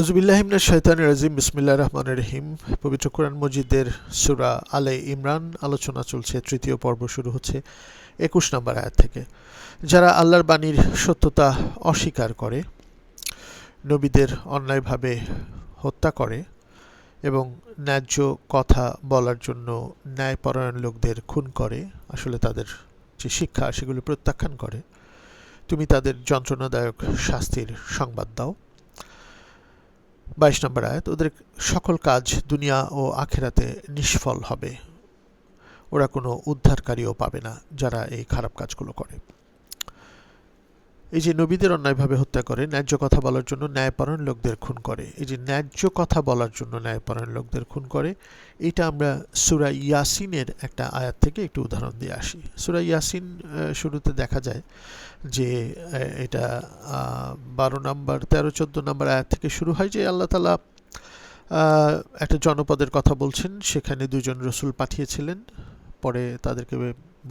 আজবিল্লাহিমনা শৈতান রাজিম বিসমিল্লা রহমান রহিম। পবিত্র কোরআন মজিদের সুরা আলে ইমরান, আলোচনা চলছে, তৃতীয় পর্ব শুরু হচ্ছে একুশ নম্বর আয়াত থেকে। যারা আল্লাহর বাণীর সত্যতা অস্বীকার করে, নবীদের অন্যায়ভাবে হত্যা করে এবং ন্যায্য কথা বলার জন্য ন্যায়পরায়ণ লোকদের খুন করে, আসলে তাদের যে শিক্ষা, সেগুলো প্রত্যাখ্যান করে, তুমি তাদের যন্ত্রণাদায়ক শাস্তির সংবাদ দাও। বাইশ নম্বর আয়াত, ওদের সকল কাজ দুনিয়া ও আখেরাতে নিষ্ফল হবে। ওরা কোনো উদ্ধারকারীও পাবে না যারা এই খারাপ কাজগুলো করে। এই যে নবীদের অন্যায়ভাবে হত্যা করে, ন্যায্য কথা বলার জন্য ন্যায়পরায়ণ লোকদের খুন করে, এই যে ন্যায্য কথা বলার জন্য ন্যায়পরায়ণ লোকদের খুন করে, এটা আমরা সুরা ইয়াসিনের একটা আয়াত থেকে একটু উদাহরণ দিয়ে আসি। সুরা ইয়াসিন শুরুতে দেখা যায় যে এটা বারো নম্বর, তেরো, চোদ্দ নম্বর আয়াত থেকে শুরু হয় যে আল্লাহ তালা একটা জনপদের কথা বলছেন, সেখানে দুজন রসুল পাঠিয়েছিলেন, পরে তাদেরকে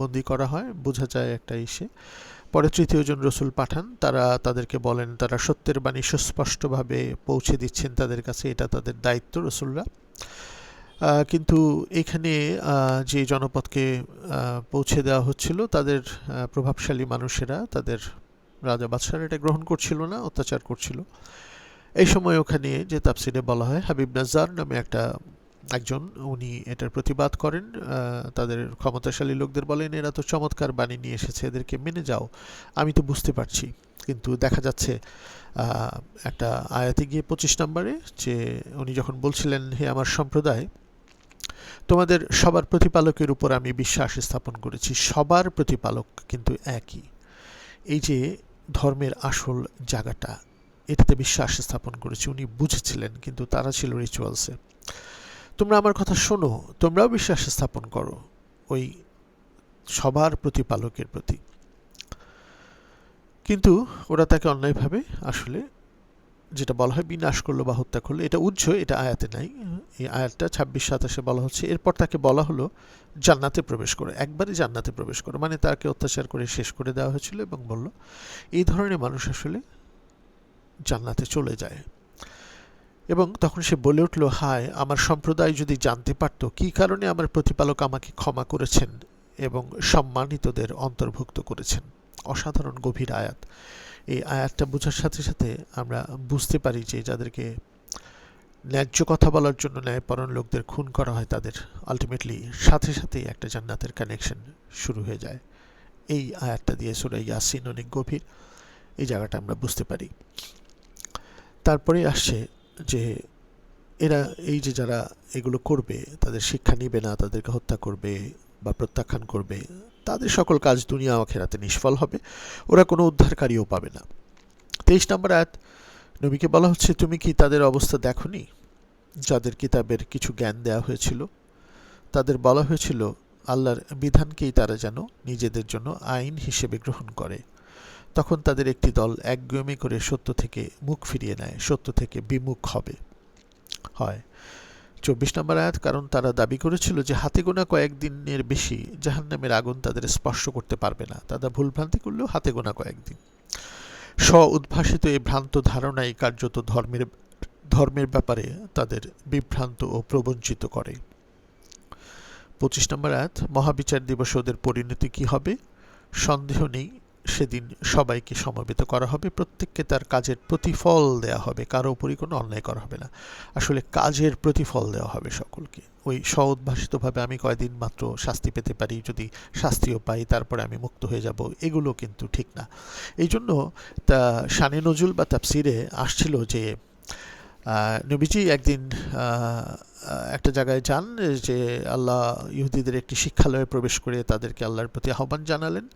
বন্দি করা হয়, বোঝা যায় একটা ইসে। পরে তৃতীয়জন রসুল পাঠান। তারা তাদেরকে বলেন, তারা সত্যের বাণী সুস্পষ্টভাবে পৌঁছে দিচ্ছেন তাদের কাছে। এটা তাদের দায়িত্ব রসুলরা। কিন্তু এখানে যে জনপদকে পৌঁছে দেওয়া হচ্ছিল, তাদের প্রভাবশালী মানুষেরা, তাদের রাজা বাদশারা এটা গ্রহণ করছিল না, অত্যাচার করছিল। এই সময় ওখানে যে তাফসিরে বলা হয়, হাবিব নাজার নামে একটা একজন, উনি এটার প্রতিবাদ করেন তাদের ক্ষমতাশালী লোকদের বলেন, এরা তো চমৎকার বাণী নিয়ে এসেছে, এদেরকে মেনে যাও। আমি তো বুঝতে পারছি। কিন্তু দেখা যাচ্ছে একটা আয়াতে গিয়ে পঁচিশ নম্বরে যে উনি যখন বলছিলেন, হে আমার সম্প্রদায়, তোমাদের সবার প্রতিপালকের উপর আমি বিশ্বাস স্থাপন করেছি। সবার প্রতিপালক কিন্তু একই। এই যে ধর্মের আসল জায়গাটা, এটাতে বিশ্বাস স্থাপন করেছি, উনি বুঝেছিলেন, কিন্তু তারা ছিল রিচুয়ালসে তোমরা আমার কথা শোনো, তোমরাও বিশ্বাস স্থাপন করো, ওই সবার প্রতিপালকের প্রতি। কিন্তু ওরা তাকে অন্যায়ভাবে আসলে যেটা বলা হয় বিনাশ করল বা হত্যা করল, এটা উজ্জ্ব, এটা আয়াতে নাই। এই আয়াতটা ছাব্বিশ, সাতাশে বলা হচ্ছে, এরপর তাকে বলা হলো, জান্নাতে প্রবেশ করো একবারে জান্নাতে প্রবেশ করো। মানে তাকে অত্যাচার করে শেষ করে দেওয়া হয়েছিল এবং বলল, এই ধরনের মানুষ আসলে জান্নাতে চলে যায়। এবং তখন সে বলে উঠল, হায়, আমার সম্প্রদায় যদি জানতে পারত কি কারণে আমার প্রতিপালক আমাকে ক্ষমা করেছেন এবং সম্মানিতদের অন্তর্ভুক্ত করেছেন। অসাধারণ গভীর আয়াত। এই আয়াতটা বোঝার সাথে সাথে আমরা বুঝতে পারি যে যাদেরকে ন্যায্য কথা বলার জন্য ন্যায়পরণ লোকদের খুন করা হয়, তাদের আলটিমেটলি সাথে সাথেই একটা জান্নাতের কানেকশন শুরু হয়ে যায়। এই আয়াতটা দিয়ে সুরা ইয়াসিন অনেক গভীর। এই জায়গাটা আমরা বুঝতে পারি। তারপরে আসছে যে এরা, এই যে যারা এগুলো করবে, তাদের শিক্ষা নিবে না, তাদেরকে হত্যা করবে বা প্রত্যাখ্যান করবে, তাদের সকল কাজ দুনিয়া আখেরাতে নিষ্ফল হবে। ওরা কোনো উদ্ধারকারীও পাবে না। তেইশ নম্বর আয়াত, নবীকে বলা হচ্ছে, তুমি কি তাদের অবস্থা দেখনি? যাদের কিতাবের কিছু জ্ঞান দেওয়া হয়েছিল। তাদের বলা হয়েছিল, আল্লাহর বিধানকেই তারা যেন নিজেদের জন্য আইন হিসেবে গ্রহণ করে। তখন তাদের একটি দল একগুয়েমি করে সত্য থেকে মুখ ফিরিয়ে নেয়, সত্য থেকে বিমুখ হবে। হয়। চব্বিশ নম্বর আয়াত, কারণ তারা দাবি করেছিল যে হাতে গোনা কয়েকদিনের বেশি জাহান্নামের আগুন তাদের স্পর্শ করতে পারবে না। তারা ভুলভ্রান্তি করলেও হাতে গোনা কয়েকদিন। স্ব উদ্ভাসিত এই ভ্রান্ত ধারণাই কার্যত ধর্মের ধর্মের ব্যাপারে তাদের বিভ্রান্ত ও প্রবঞ্চিত করে। পঁচিশ নম্বর আয়াত, মহাবিচার দিবস ওদের পরিণতি কী হবে? সন্দেহ নেই সেদিন সবাইকে সমবেত করা হবে, প্রত্যেককে তার কাজের প্রতিফল দেওয়া হবে, কারও উপরই কোনো অন্যায় করা হবে না। আসলে কাজের প্রতিফল দেওয়া হবে সকলকে। ওই সউদ্ভাসিতভাবে আমি কয়দিন মাত্র শাস্তি পেতে পারি, যদি শাস্তিও পাই, তারপরে আমি মুক্ত হয়ে যাব, এগুলো কিন্তু ঠিক না। এই জন্য তা শানে নজুল বা তাপসিরে আসছিল যে নবীজি একদিন একটা জায়গায় যান, যে আল্লাহ ইহুদিদের একটি শিক্ষালয়ে প্রবেশ করে তাদেরকে আল্লাহর প্রতি আহ্বান জানালেন।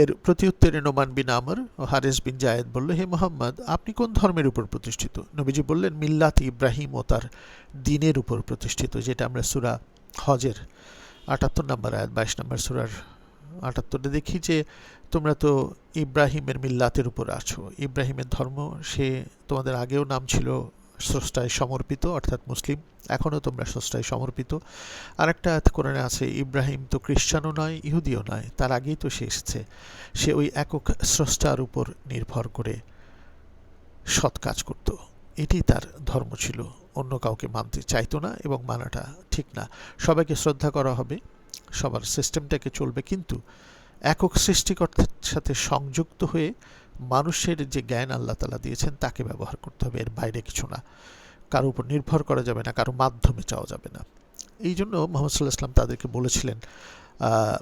এর প্রত্যুত্তরে নোমান বিন আমর ও হারেস বিন জায়েদ বলল, হে মোহাম্মদ, আপনি কোন ধর্মের উপর প্রতিষ্ঠিত? নবীজি বললেন, মিল্লাত ইব্রাহিম ও তার দিনের উপর প্রতিষ্ঠিত, যেটা আমরা সুরা হজের আটাত্তর নম্বর আয়াত, বাইশ নম্বর সুরার আটাত্তরে দেখি যে, তোমরা তো ইব্রাহিমের মিল্লাতের উপর আছো। ইব্রাহিমের ধর্ম, সে তোমাদের আগেও নাম ছিল স্রষ্টায় সমর্পিত, অর্থাৎ মুসলিম। এখনও তোমরা স্রষ্টায় সমর্পিত। আর আরেকটা কোরআনে আছে, ইব্রাহিম তো খ্রিস্টানও নয়, ইহুদিও নয়, তার আগেই তো সে এসেছে। সে ওই একক স্রষ্টার উপর নির্ভর করে সৎ কাজ করত। এটি তার ধর্ম ছিল। অন্য কাউকে মানতে চাইতো না এবং মানাটা ঠিক না। সবাইকে শ্রদ্ধা করা হবে। সবার সিস্টেমটাকে চলবে। কিন্তু একক সৃষ্টিকর্তার সাথে সংযুক্ত হয়ে মানুষের যে জ্ঞান আল্লাহ তালা দিয়েছেন, তাকে ব্যবহার করতে হবে। এর বাইরে কিছু না। কারও উপর নির্ভর করা যাবে না, কারও মাধ্যমে চাওয়া যাবে না। এই জন্য মোহাম্মদ সাল্লাহ ইসলাম তাদেরকে বলেছিলেন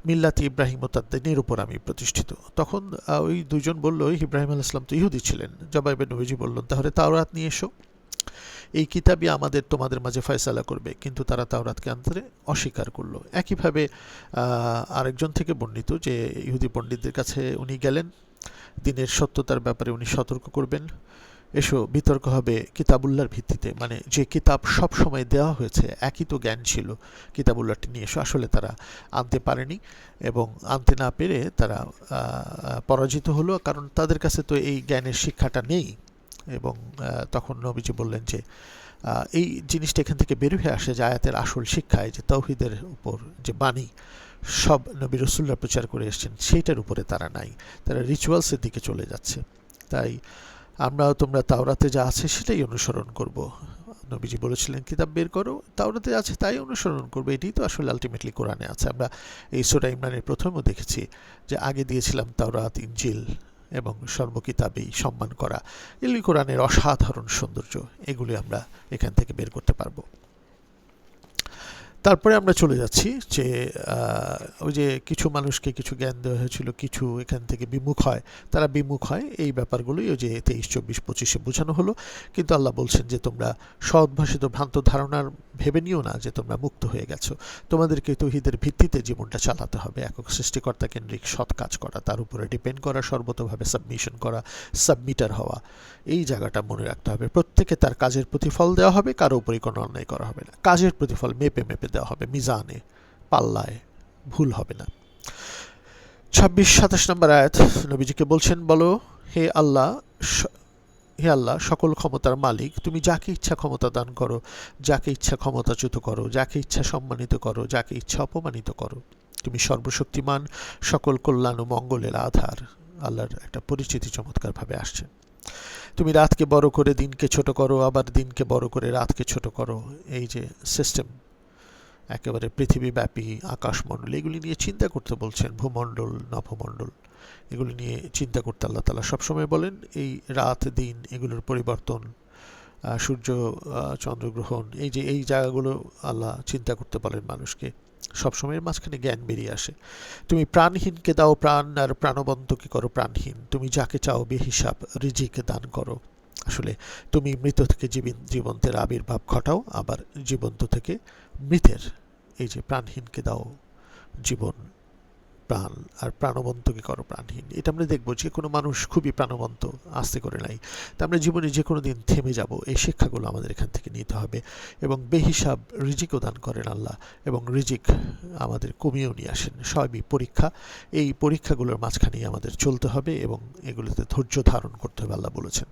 মিল্লাতি ইব্রাহিম ও তাদ্দিনের উপর আমি প্রতিষ্ঠিত। তখন ওই দুজন বলল ইব্রাহিম আল ইসলাম তো ইহুদি ছিলেন। জবাইবে নবীজি বললেন তাহলে তাওরাত নিয়ে এসো। এই কিতাবই আমাদের, তোমাদের মাঝে ফয়সালা করবে। কিন্তু তারা তাওরাতকে আনতে অস্বীকার করল। একইভাবে আরেকজন থেকে বর্ণিত যে ইহুদি পণ্ডিতদের কাছে উনি গেলেন দিনের সত্যতার ব্যাপারে উনি সতর্ক করবেন। এসো, বিতর্ক হবে কিতাবুল্লার ভিত্তিতে। মানে যে কিতাব সব সময় দেওয়া হয়েছে, একই তো জ্ঞান ছিল। কিতাবুল্লাহটি নিয়ে এসো। আসলে তারা আনতে পারেনি এবং আনতে না পেরে তারা পরাজিত হলো। কারণ তাদের কাছে তো এই জ্ঞানের শিক্ষাটা নেই। এবং তখন নবীজি বললেন যে এই জিনিসটা এখান থেকে বের হয়ে আসে যে আয়াতের আসল শিক্ষায় যে তৌহিদের উপর যে বাণী, সব নবী রসুল্লাহ প্রচার করে এসছেন, সেইটার উপরে তারা নাই। তারা রিচুয়ালসের দিকে চলে যাচ্ছে। তাই আমরাও তোমরা তাওরাতে যা আছে সেটাই অনুসরণ করব। নবীজি বলেছিলেন, কিতাব বের করো, তাওরাতে আছে তাই অনুসরণ করব। এটাই তো আসলে আলটিমেটলি কোরআনে আছে। আমরা এই সোরা ইমরানের প্রথমেও দেখেছি যে আগে দিয়েছিলাম তাওরাত ইঞ্জিল এবং সর্বকিতাবেই সম্মান করা। ইলি কোরআনের অসাধারণ সৌন্দর্য। এগুলি আমরা এখান থেকে বের করতে পারব। তারপরে আমরা চলে যাচ্ছি যে ওই যে কিছু মানুষকে কিছু জ্ঞান দেওয়া হয়েছিল, কিছু এখান থেকে বিমুখ হয়, তারা বিমুখ হয়। এই ব্যাপারগুলোই ওই যে তেইশ, চব্বিশ, পঁচিশে বোঝানো হলো। কিন্তু আল্লাহ বলছেন যে, তোমরা সদ্ভাষিত ভ্রান্ত ধারণার ভেবে নিও না যে, তোমরা মুক্ত হয়ে গেছো। তোমাদেরকে তহিদের ভিত্তিতে জীবনটা চালাতে হবে। একক সৃষ্টিকর্তা কেন্দ্রিক সৎ কাজ করা, তার উপরে ডিপেন্ড করা, সর্বতভাবে সাবমিশন করা, সাবমিটার হওয়া। এই জায়গাটা মনে রাখতে হবে। প্রত্যেকে তার কাজের প্রতিফল দেওয়া হবে, কারও উপরই কোনো অন্যায় করা হবে না। কাজের প্রতিফল মেপে মেপে দেওয়া হবে। মিজানে, পাল্লায় ভুল হবে না। ছাব্বিশ, সাতাশ নম্বর আয়াত, নবীজিকে বলছেন, বলো, হে আল্লাহ হে আল্লাহ, সকল ক্ষমতার মালিক, তুমি যাকে ইচ্ছা ক্ষমতা দান করো, যাকে ইচ্ছা ক্ষমতাচ্যুত করো, যাকে ইচ্ছা সম্মানিত করো, যাকে ইচ্ছা অপমানিত করো, তুমি সর্বশক্তিমান, সকল কল্যাণ ও মঙ্গলের আধার। আল্লাহর একটা পরিচিতি চমৎকারভাবে আসছে। তুমি রাতকে বড় করে দিনকে ছোট করো, আবার দিনকে বড় করে রাতকে ছোট করো। এই যে সিস্টেম একেবারে পৃথিবীব্যাপী আকাশমণ্ডল, এগুলি নিয়ে চিন্তা করতে বলছেন ভূমণ্ডল, নভমণ্ডল, এগুলি নিয়ে চিন্তা করতে আল্লাহ তালা সবসময় বলেন, এই রাত, দিন, এগুলোর পরিবর্তন সূর্য চন্দ্রগ্রহণ এই যে এই জায়গাগুলো আল্লাহ চিন্তা করতে বলেন মানুষকে, সবসময়ের মাঝখানে জ্ঞান বেরিয়ে আসে। তুমি প্রাণহীনকে দাও প্রাণ, আর প্রাণবন্তকে করো প্রাণহীন, তুমি যাকে চাও বেহিসাব, রিজিকে দান করো। আসলে তুমি মৃত থেকে জীবন্তের আবির্ভাব ঘটাও, আবার জীবন্ত থেকে মৃতের এই যে প্রাণহীনকে দাও, জীবন, প্রাণ আর প্রাণবন্তকে করো প্রাণহীন। এটা আমরা দেখব যে কোনো মানুষ খুবই প্রাণবন্ত, আস্তে করে নাই। তা আমরা জীবনে যে কোনো দিন থেমে যাব, এই শিক্ষাগুলো আমাদের এখান থেকে নিতে হবে এবং বেহিসাব রিজিকও দান করেন আল্লাহ এবং রিজিক আমাদের কমিয়েও নিয়ে আসেন। সবই পরীক্ষা, এই পরীক্ষাগুলোর মাঝখানেই আমাদের চলতে হবে এবং এগুলোতে ধৈর্য ধারণ করতে হবে, আল্লাহ বলেছেন।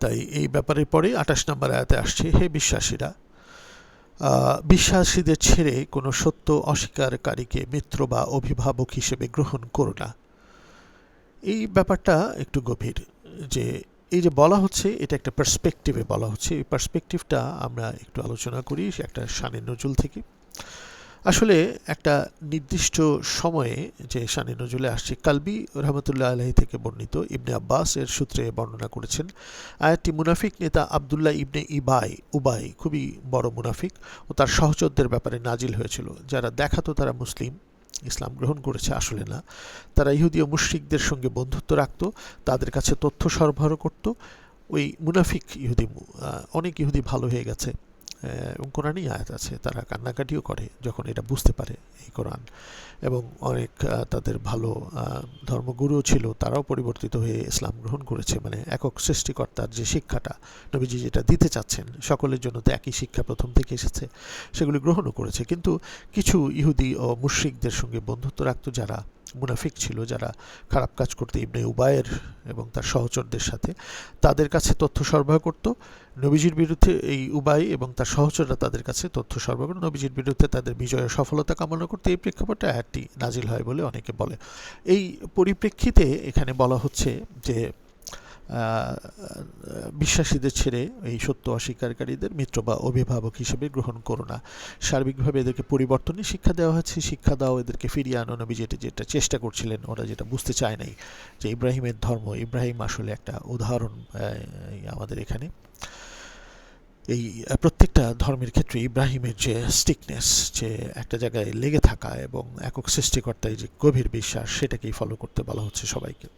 তাই এই ব্যাপারে পরে আঠাশ নম্বর আয়াতে আসছে, হে বিশ্বাসীরা বিশ্বাসীদের ছেড়ে কোনো সত্য অস্বীকারীকে মিত্র বা অভিভাবক হিসেবে গ্রহণ করো না। এই ব্যাপারটা একটু গভীর, যে এই যে বলা হচ্ছে, এটা একটা পার্সপেক্টিভে বলা হচ্ছে। এই পার্সপেক্টিভটা আমরা একটু আলোচনা করি, একটা শানের নজুল থেকে। আসলে একটা নির্দিষ্ট সময়ে যে শানি নজুলে আসছে, কালবি রহমতুল্লাহ আলহী থেকে বর্ণিত ইবনে আব্বাস এর সূত্রে বর্ণনা করেছেন। আয়াতটি মুনাফিক নেতা আবদুল্লাহ ইবনে ইবাই, উবাই খুবই বড় মুনাফিক ও তার সহচরদের ব্যাপারে নাজিল হয়েছিল। যারা দেখাতো তারা মুসলিম, ইসলাম গ্রহণ করেছে আসলে না। তারা ইহুদি ও মুশ্রিকদের সঙ্গে বন্ধুত্ব রাখত, তাদের কাছে তথ্য সরবরাহ করত। ওই মুনাফিক ইহুদি অনেক ইহুদি ভালো হয়ে গেছে। এবং কোরআনই আয়াত আছে, তারা কান্নাকাটিও করে যখন এটা বুঝতে পারে এই কোরআন। এবং অনেক তাদের ভালো ধর্মগুরুও ছিল, তারাও পরিবর্তিত হয়ে ইসলাম গ্রহণ করেছে। মানে একক সৃষ্টিকর্তার যে শিক্ষাটা নবীজি যেটা দিতে চাচ্ছেন, সকলের জন্য তো একই শিক্ষা প্রথম থেকে এসেছে, সেগুলি গ্রহণও করেছে। কিন্তু কিছু ইহুদি ও মুশ্রিকদের সঙ্গে বন্ধুত্ব রাখত যারা মুনাফিক ছিল যারা খারাপ কাজ করতে। ইবনে উবায়ের এবং তার সহচরদের সাথে তাদের কাছে তথ্য সরবরাহ করত। নবীজির বিরুদ্ধে এই উবাই এবং তার সহচররা তাদের কাছে তথ্য সরবরাহ করে নবীজির বিরুদ্ধে তাদের বিজয়ের সফলতা কামনা করতে। এই প্রেক্ষাপটে আয়াতটি নাজিল হয় বলে অনেকে বলে। এই পরিপ্রেক্ষিতে এখানে বলা হচ্ছে যে বিশ্বাসীদের ছেড়ে এই সত্য অস্বীকারীদের মিত্র বা অভিভাবক হিসেবে গ্রহণ করো না। সার্বিকভাবে এদেরকে পরিবর্তনই শিক্ষা দেওয়া হয়েছে শিক্ষা দাও, এদেরকে ফিরিয়ে আনো। নবী যেটা যেটা চেষ্টা করছিলেন, ওরা যেটা বুঝতে চায় নাই যে ইব্রাহিমের ধর্ম। ইব্রাহিম আসলে একটা উদাহরণ আমাদের এখানে। এই প্রত্যেকটা ধর্মের ক্ষেত্রে ইব্রাহিমের যে স্টিকনেস যে একটা জায়গায় লেগে থাকা এবং একক সৃষ্টিকর্তায় যে গভীর বিশ্বাস, সেটাকেই ফলো করতে বলা হচ্ছে সবাইকে।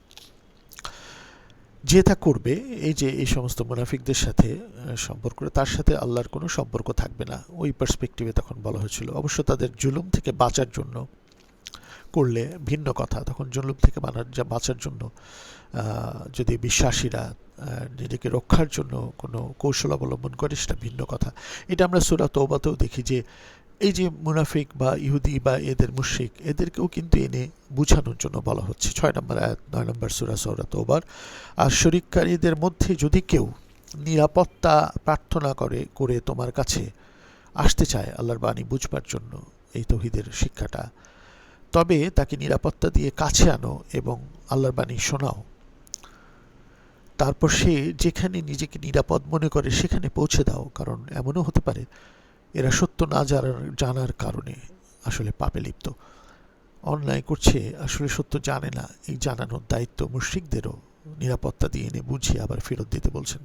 যে তা করবে, এই যে এই সমস্ত মুনাফিকদের সাথে সম্পর্ক, তার সাথে আল্লাহর কোনো সম্পর্ক থাকবে না। ওই পার্সপেক্টিভে তখন বলা হয়েছিল। অবশ্য তাদের জুলুম থেকে বাঁচার জন্য করলে ভিন্ন কথা। তখন জুলুম থেকে বানার, যা বাঁচার জন্য যদি বিশ্বাসীরা নিজেকে রক্ষার জন্য কোনো কৌশল অবলম্বন করে, সেটা ভিন্ন কথা। এটা আমরা সুরা তৌবাতেও দেখি যে এই যে মুনাফিক বা ইহুদি বা এদের মুশ্রিক, এদেরকেও কিন্তু এনে বুঝানোর জন্য বলা হচ্ছে। ছয় নম্বর আয়াত, নয় নম্বর সুরা সৌরা তোবার। আর শরিককারীদের মধ্যে যদি কেউ নিরাপত্তা প্রার্থনা করে করে তোমার কাছে আসতে চায় আল্লাহর বাণী বুঝবার জন্য এই তহিদের শিক্ষাটা, তবে তাকে নিরাপত্তা দিয়ে কাছে আনো এবং আল্লাহর বাণী শোনাও। তারপর সে যেখানে নিজেকে নিরাপদ মনে করে সেখানে পৌঁছে দাও, কারণ এমনও হতে পারে এরা সত্য না জানার জানার কারণে আসলে পাপে লিপ্ত। অন্যায় করছে, আসলে সত্য জানে না। এই জানানোর দায়িত্ব মুশ্রিকদেরও নিরাপত্তা দিয়ে এনে বুঝিয়ে আবার ফেরত দিতে বলছেন।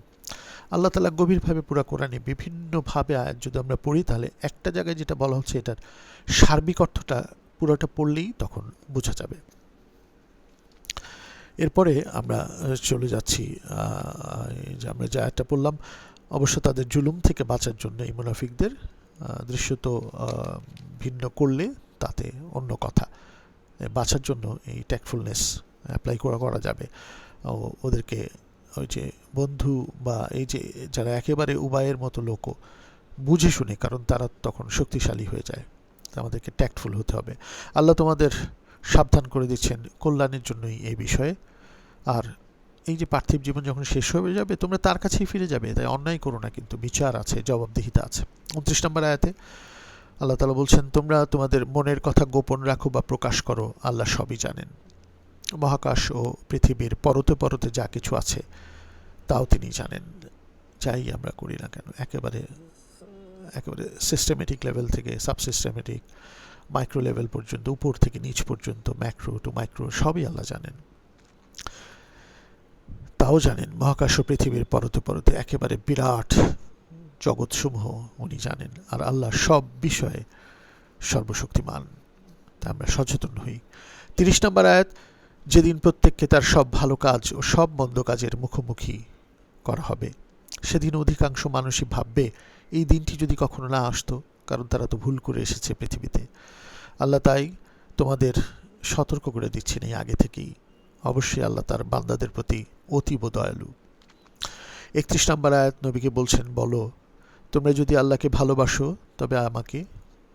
আল্লাহ তালা গভীরভাবে পুরা কোরআনে বিভিন্নভাবে আয়াত যদি আমরা পড়ি, তাহলে একটা জায়গায় যেটা বলা হচ্ছে, এটার সার্বিক অর্থটা পুরোটা পড়লেই তখন বোঝা যাবে। এরপরে আমরা চলে যাচ্ছি যে আমরা যে আয়াতটা পড়লাম, অবশ্য তাদের জুলুম থেকে বাঁচার জন্য এই মুনাফিকদের দৃশ্যত ভিন্ন করলে তাতে অন্য কথা। বাঁচার জন্য এই ট্যাকফুলনেস অ্যাপ্লাই করা করা যাবে। ওদেরকে ওই যে বন্ধু বা এই যে যারা একেবারে উবায়ের মতো লোকও বুঝে শুনে, কারণ তারা তখন শক্তিশালী হয়ে যায়। আমাদেরকে ট্যাক্টফুল হতে হবে। আল্লাহ তোমাদের সাবধান করে দিচ্ছেন কল্যাণের জন্যই এই বিষয়ে। আর এই যে পার্থিব জীবন যখন শেষ হয়ে যাবে, তোমরা তার কাছেই ফিরে যাবে। তাই অন্যায় করো না কিন্তু, বিচার আছে, জবাবদিহিতা আছে। উনত্রিশ নম্বর আয়াতে আল্লাহ তালা বলছেন, তোমরা তোমাদের মনের কথা গোপন রাখো বা প্রকাশ করো, আল্লাহ সবই জানেন। মহাকাশ ও পৃথিবীর পরতে পরতে যা কিছু আছে, তাও তিনি জানেন। যাই আমরা করি না কেন, একেবারে একেবারে সিস্টেমেটিক লেভেল থেকে সাবসিস্টেমেটিক মাইক্রো লেভেল পর্যন্ত, উপর থেকে নিচ পর্যন্ত ম্যাক্রো টু মাইক্রো সবই আল্লাহ জানেন। তাও জানেন, মহাকাশ পৃথিবীর পরতে পরতে একেবারে বিরাট জগৎসমূহ উনি জানেন। আর আল্লাহ সব বিষয়ে সর্বশক্তিমান। তা আমরা সচেতন হই। তিরিশ নম্বর আয়াত, যেদিন প্রত্যেককে তার সব ভালো কাজ ও সব মন্দ কাজের মুখোমুখি করা হবে, সেদিন অধিকাংশ মানুষই ভাববে, এই দিনটি যদি কখনো না আসতো, কারণ তারা তো ভুল করে এসেছে পৃথিবীতে। আল্লাহ তাই তোমাদের সতর্ক করে দিচ্ছেন এই আগে থেকেই। অবশ্যই আল্লাহ তার বান্দাদের প্রতি অতীব দয়ালু। একত্রিশ নম্বর আয়াত নবীকে বলছেন, বলো, তোমরা যদি আল্লাহকে ভালোবাসো, তবে আমাকে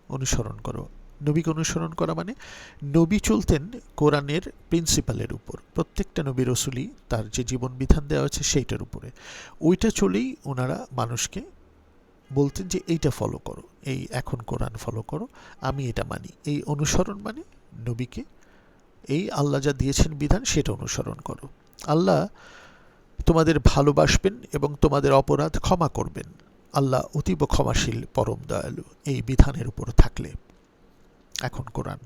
অনুসরণ করো। নবীকে অনুসরণ করা মানে নবী চলতেন কোরআনের প্রিন্সিপালের উপর। প্রত্যেকটা নবী রসুলই তার যে জীবন বিধান দেওয়া হয়েছে সেইটার উপরে। ওইটা চলেই ওনারা মানুষকে বলতেন যে এইটা ফলো করো, এই এখন কোরআন ফলো করো, আমি এটা মানি। এই অনুসরণ মানে নবীকে, এই আল্লাহ যা দিয়েছেন বিধান, সেটা অনুসরণ করো। আল্লাহ তোমাদের ভালোবাসবেন এবং তোমাদের অপরাধ ক্ষমা করবেন। আল্লাহ অতীব ক্ষমাশীল, পরম দয়ালু, এই বিধানের উপর থাকলে। এখন কোরআন।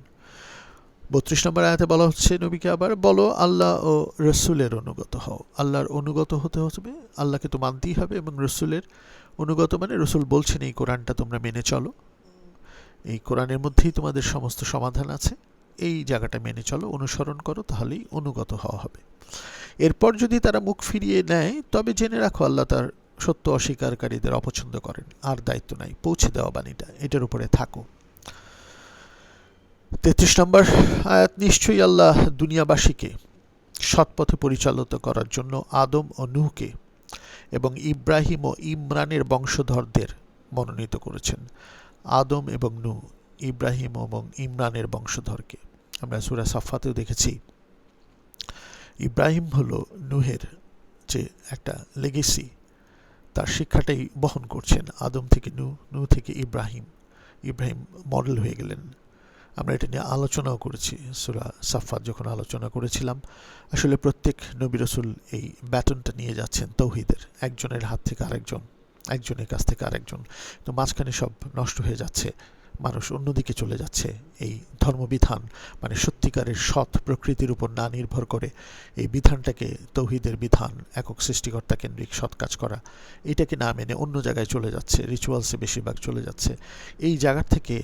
বত্রিশ নম্বর আয়াতে বলা হচ্ছে, নবীকে আবার বলো, আল্লাহ ও রসুলের অনুগত হও। আল্লাহর অনুগত হতে হবে, আল্লাহকে তো মানতেই হবে এবং রসুলের অনুগত মানে রসুল বলছেন, এই কোরআনটা তোমরা মেনে চলো। এই কোরআনের মধ্যেই তোমাদের সমস্ত সমাধান আছে। এই জায়গাটা মেনে চলো, অনুসরণ করো, তাহলেই অনুগত হওয়া হবে। এরপর যদি তারা মুখ ফিরিয়ে নেয়, তবে জেনে রাখো আল্লাহ তার সত্য অস্বীকারীদের অপছন্দ করেন, আর দায়িত্ব নাই, পৌঁছে দেওয়া বাণীটা, এটার উপরে থাকো। তেত্রিশ নম্বর আয়াত, নিশ্চয়ই আল্লাহ দুনিয়াবাসীকে সৎপথে পরিচালিত করার জন্য আদম ও নুহকে এবং ইব্রাহিম ও ইমরানের বংশধরদের মনোনীত করেছেন, আদম এবং নু ইব্রাহিম এবং ইমরানের বংশধরকে। আমরা সুরা সাফাতেও দেখেছি। ইব্রাহিম হলো নুহের যে একটা লেগেসি তার শিক্ষাটাই বহন করছেন আদম থেকে নু নু থেকে ইব্রাহিম। ইব্রাহিম মডেল হয়ে গেলেন। আমরা এটা নিয়ে আলোচনাও করেছি, সুরা সাফাত যখন আলোচনা করেছিলাম। আসলে প্রত্যেক নবী রসুল এই ব্যাটনটা নিয়ে যাচ্ছেন তৌহিদের, একজনের হাত থেকে আরেকজন, একজনের কাছ থেকে আরেকজন। তো মাঝখানে সব নষ্ট হয়ে যাচ্ছে। মানুষ অন্যদিকে চলে যাচ্ছে। এই ধর্মবিধান মানে সত্যিকারের সৎ প্রকৃতির উপর না নির্ভর করে এই বিধানটাকে তৌহিদের বিধান, একক সৃষ্টিকর্তা কেন্দ্রিক সৎ কাজ করা, এটাকে না মেনে অন্য জায়গায় চলে যাচ্ছে রিচুয়ালসে বেশিরভাগ চলে যাচ্ছে। এই জায়গার থেকে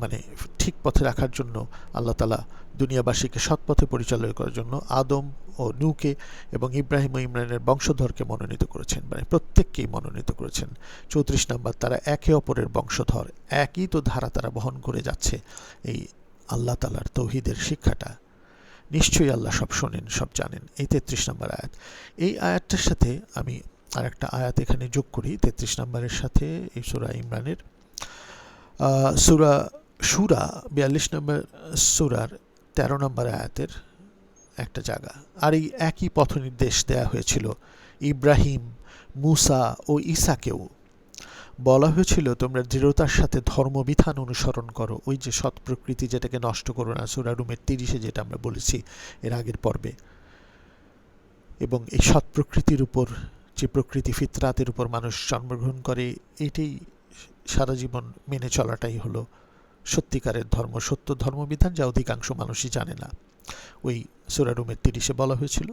মানে ঠিক পথে রাখার জন্য আল্লাহ তালা দুনিয়াবাসীকে সৎ পথে পরিচালনা করার জন্য আদম ও নূকে এবং ইব্রাহিম ও ইমরানের বংশধরকে মনোনীত করেছেন। মানে প্রত্যেককেই মনোনীত করেছেন। চৌত্রিশ নম্বর, তারা একে অপরের বংশধর। একই তো ধারা তারা বহন করে যাচ্ছে এই আল্লাহ তালার তৌহিদের শিক্ষাটা। নিশ্চয়ই আল্লাহ সব শোনেন, সব জানেন। এই তেত্রিশ নম্বর আয়াত। এই আয়াতটার সাথে আমি আর একটা আয়াত এখানে যোগ করি। তেত্রিশ নম্বরের সাথে এই সুরা ইমরানের। সুরা সুরা, বিয়াল্লিশ নম্বর সুরার তেরো নম্বর আয়াতের একটা জায়গা। আর এই একই পথ নির্দেশ দেয়া হয়েছিল ইব্রাহিম, মুসা ও ঈসাকেও। বলা হয়েছিল, তোমরা দৃঢ়তার সাথে ধর্মবিধান অনুসরণ করো। ওই যে সৎ প্রকৃতি যেটাকে নষ্ট করো না, সুরা রুমের তিরিশে যেটা আমরা বলেছি এর আগের পর্বে। এবং এই সৎ প্রকৃতির উপর, যে প্রকৃতি ফিতরাতের উপর মানুষ জন্মগ্রহণ করে, এটাই সারা জীবন মেনে চলাটাই হলো সত্যিকারের ধর্ম, সত্য ধর্মবিধান যা অধিকাংশ মানুষই জানে না। ওই সুরারুমের তিরিশে বলা হয়েছিল,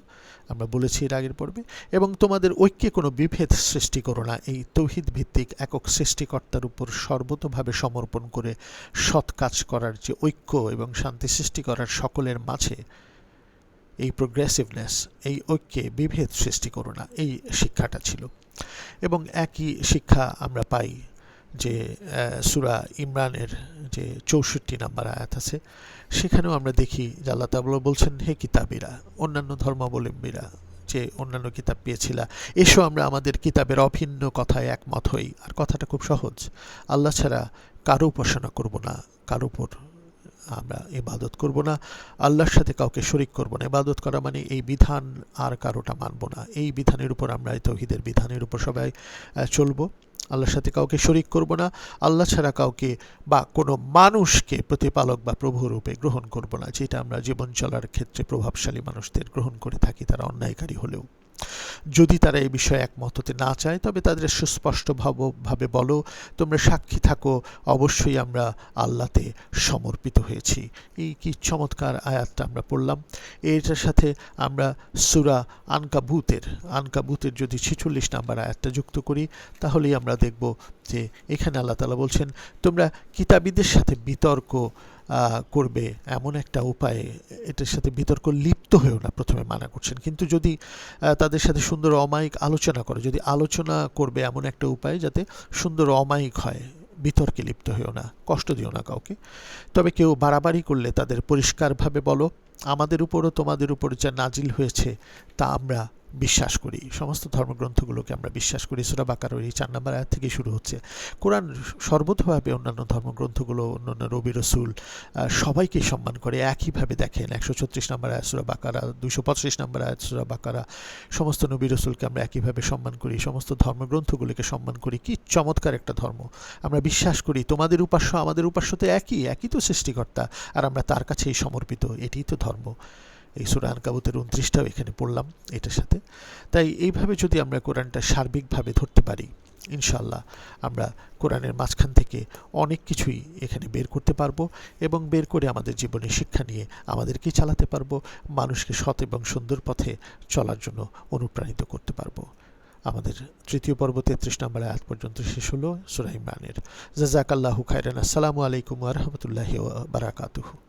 আমরা বলেছি এর আগের পর্বে, এবং তোমাদের ঐক্যে কোনো বিভেদ সৃষ্টি করো না। এই তৌহিদ ভিত্তিক একক সৃষ্টিকর্তার উপর সর্বতভাবে সমর্পণ করে সৎ কাজ করার যে ঐক্য এবং শান্তি সৃষ্টি করার সকলের মাঝে এই প্রোগ্রেসিভনেস এই ঐক্যে বিভেদ সৃষ্টি করো না। এই শিক্ষাটা ছিল। এবং একই শিক্ষা আমরা পাই যে সুরা ইমরানের যে চৌষট্টি নাম্বার আয়াত আছে, সেখানেও আমরা দেখি যে আল্লাহ তাবলা বলছেন, হে কিতাবিরা, অন্যান্য ধর্মাবলম্বীরা যে অন্যান্য কিতাব পেয়েছিলা, এসো আমরা আমাদের কিতাবের অভিন্ন কথায় একমত হই। আর কথাটা খুব সহজ, আল্লাহ ছাড়া কারও উপাসনা করব না, কারও উপর আমরা ইবাদত করব না, আল্লাহর সাথে কাউকে শরিক করব না। ইবাদত করা মানে এই বিধান আর কারোটা মানব না। এই বিধানের উপর আমরা তৌহিদের বিধানের উপর সবাই চলবো। আল্লাহর সাথে কাউকে শরিক করব না, আল্লাহ ছাড়া কাউকে বা কোনো মানুষকে প্রতিপালক বা প্রভুরূপে গ্রহণ করব না, যেটা আমরা জীবন চলার ক্ষেত্রে প্রভাবশালী মানুষদের গ্রহণ করে থাকি, তারা অন্যায়কারী হলেও। যদি তারা এই বিষয়ে একমত হতে না চায়, তবে তাদের সুস্পষ্ট ভাবে বলো, তোমরা সাক্ষী থাকো, অবশ্যই আমরা আল্লাতে সমর্পিত হয়েছি। এই কি চমৎকার আয়াতটা আমরা পড়লাম। এটার সাথে আমরা সুরা আনকাবুতের আনকাবুতের যদি ছেচল্লিশ নাম্বার আয়াতটা যুক্ত করি, তাহলেই আমরা দেখব যে এখানে আল্লাহ তালা বলছেন, তোমরা কিতাবীদের সাথে বিতর্ক করবে এমন একটা উপায়ে এটার সাথে বিতর্ক লিপ্ত হয়েও না প্রথমে মানা করছেন। কিন্তু যদি তাদের সাথে সুন্দর অমায়িক আলোচনা করে, যদি আলোচনা করবে এমন একটা উপায় যাতে সুন্দর অমায়িক হয়, বিতর্কে লিপ্ত হয়েও না, কষ্ট দিও না কাউকে। তবে কেউ বাড়াবাড়ি করলে তাদের পরিষ্কারভাবে বলো, আমাদের উপরও তোমাদের উপর যা নাজিল হয়েছে, তা আমরা বিশ্বাস করি। সমস্ত ধর্মগ্রন্থগুলোকে আমরা বিশ্বাস করি। সুরা বাকার এই চার নম্বর আয়াত থেকে শুরু হচ্ছে। কোরআন সর্বতভাবে অন্যান্য ধর্মগ্রন্থগুলো, অন্যান্য রবি রসুল সবাইকে সম্মান করে, একইভাবে দেখেন। একশো ছত্রিশ নম্বর আয়াত সুরা বাকারা দুশো পঁচিশ নম্বর আয়াত সুরা বাকারা, সমস্ত নবী রসুলকে আমরা একইভাবে সম্মান করি, সমস্ত ধর্মগ্রন্থগুলিকে সম্মান করি। কি চমৎকার একটা ধর্ম। আমরা বিশ্বাস করি, তোমাদের উপাস্য আমাদের উপাস্য তো একই একই তো সৃষ্টিকর্তা, আর আমরা তার কাছেই সমর্পিত। এটিই তো ধর্ম। এই সুরান কাবুতের উনত্রিশটাও এখানে পড়লাম এটার সাথে। তাই এইভাবে যদি আমরা কোরআনটা সার্বিকভাবে ধরতে পারি ইনশাল্লাহ আমরা কোরআনের মাঝখান থেকে অনেক কিছুই এখানে বের করতে পারব এবং বের করে আমাদের জীবনে শিক্ষা নিয়ে আমাদেরকেই চালাতে পারব, মানুষকে সৎ এবং সুন্দর পথে চলার জন্য অনুপ্রাণিত করতে পারব। আমাদের তৃতীয় পর্ব তেত্রিশ নম্বর আয়াত পর্যন্ত শেষ হলো সুরাইমানের জাজাকাল্লাহু খায়রান। আসসালামু আলাইকুম রহমতুল্লাহ বারাকাতুহু।